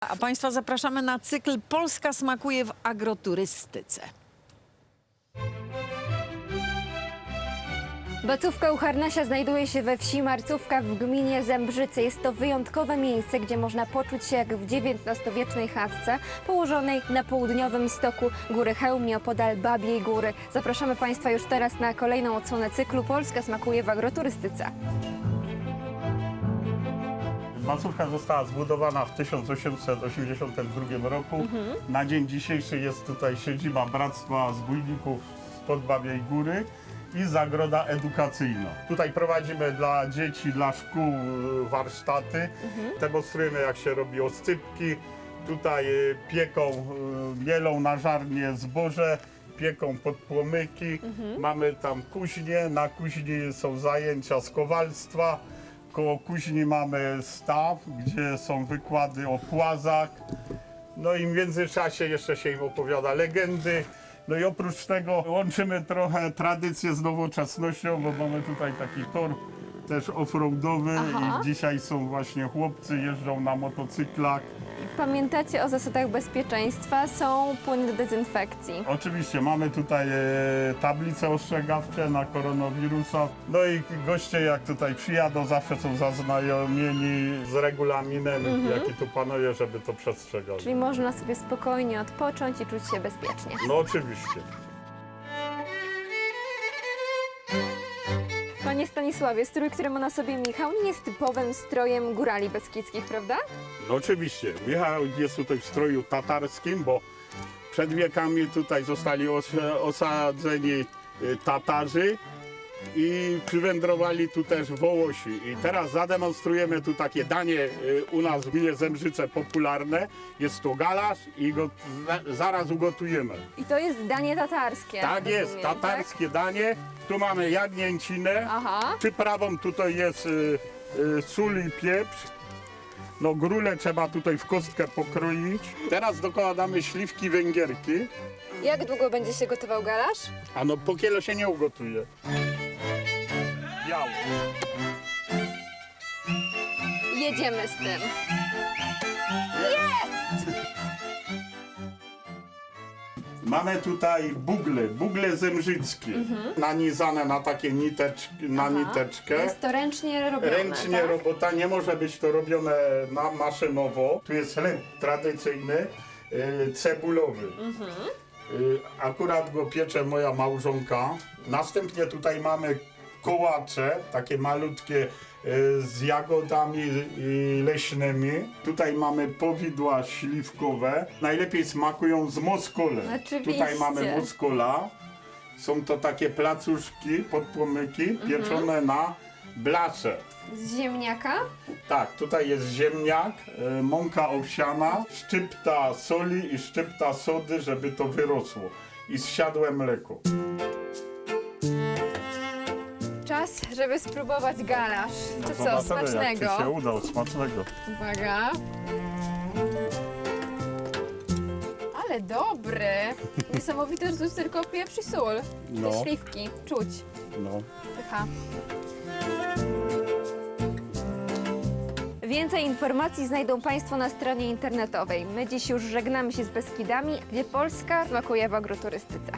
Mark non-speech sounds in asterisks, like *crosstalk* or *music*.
A Państwa zapraszamy na cykl Polska smakuje w agroturystyce. Bacówka u Harnasia znajduje się we wsi Marcówka w gminie Zembrzyce. Jest to wyjątkowe miejsce, gdzie można poczuć się jak w XIX-wiecznej chatce położonej na południowym stoku Góry Chełmie opodal Babiej Góry. Zapraszamy Państwa już teraz na kolejną odsłonę cyklu Polska smakuje w agroturystyce. Masówka została zbudowana w 1882 roku. Na dzień dzisiejszy jest tutaj siedziba Bractwa Zbójników spod Babiej Góry i zagroda edukacyjna. Tutaj prowadzimy dla dzieci, dla szkół y, warsztaty. Demonstrujemy jak się robi oscypki. Tutaj y, pieką, y, mielą na żarnie zboże, pieką podpłomyki. Mamy tam kuźnię, na kuźni są zajęcia z kowalstwa. Koło kuźni mamy staw, gdzie są wykłady o płazach. No i w międzyczasie jeszcze się im opowiada legendy. No i oprócz tego łączymy trochę tradycję z nowoczesnością, bo mamy tutaj taki tor też offroadowy i dzisiaj są właśnie chłopcy, jeżdżą na motocyklach. Pamiętacie o zasadach bezpieczeństwa? Są płyny do dezynfekcji. Oczywiście mamy tutaj e, tablice ostrzegawcze na koronawirusa. No i goście jak tutaj przyjadą zawsze są zaznajomieni z regulaminem, jaki tu panuje, żeby to przestrzegać. Czyli można sobie spokojnie odpocząć i czuć się bezpiecznie. No oczywiście. Panie Stanisławie, strój, który ma na sobie Michał, nie jest typowym strojem górali beskidzkich, prawda? No oczywiście. Michał jest tutaj w stroju tatarskim, bo przed wiekami tutaj zostali os osadzeni y, Tatarzy i przywędrowali tu też Wołosi. I teraz zademonstrujemy tu takie danie y, u nas w gminie popularne. Jest to galasz i go za zaraz ugotujemy. I to jest danie tatarskie. Tak jest, rozumiem, tatarskie danie. Tu mamy jagnięcinę. Aha. Przyprawą tutaj jest y, y, sól i pieprz. No grule trzeba tutaj w kostkę pokroić. Teraz dokładamy śliwki węgierki. Jak długo będzie się gotował galasz? A no po kielo się nie ugotuje. Biało. Jedziemy z tym. Mamy tutaj bugle, bugle zemrzyckie. Nanizane na takie niteczki, na niteczkę. Jest to ręcznie robione, Ręcznie tak? robota, nie może być to robione na maszynowo. Tu jest chleb tradycyjny, y, cebulowy. Y, akurat go piecze moja małżonka. Następnie tutaj mamy kołacze, takie malutkie y, z jagodami y, leśnymi. Tutaj mamy powidła śliwkowe. Najlepiej smakują z moskole. Oczywiście. Tutaj mamy moskola. Są to takie placuszki, podpłomyki, pieczone na blasze. Z ziemniaka? Tak, tutaj jest ziemniak, y, mąka owsiana, szczypta soli i szczypta sody, żeby to wyrosło. I zsiadłe mleko. Czas, żeby spróbować galasz. To co, Jak smacznego? ci się udał, smacznego. Uwaga. Ale dobry. *laughs* Niesamowite, że to jest tylko pieprz i sól. No. Te śliwki, czuć. No. Pycha. Więcej informacji znajdą Państwo na stronie internetowej. My dziś już żegnamy się z Beskidami, gdzie Polska smakuje w agroturystyce.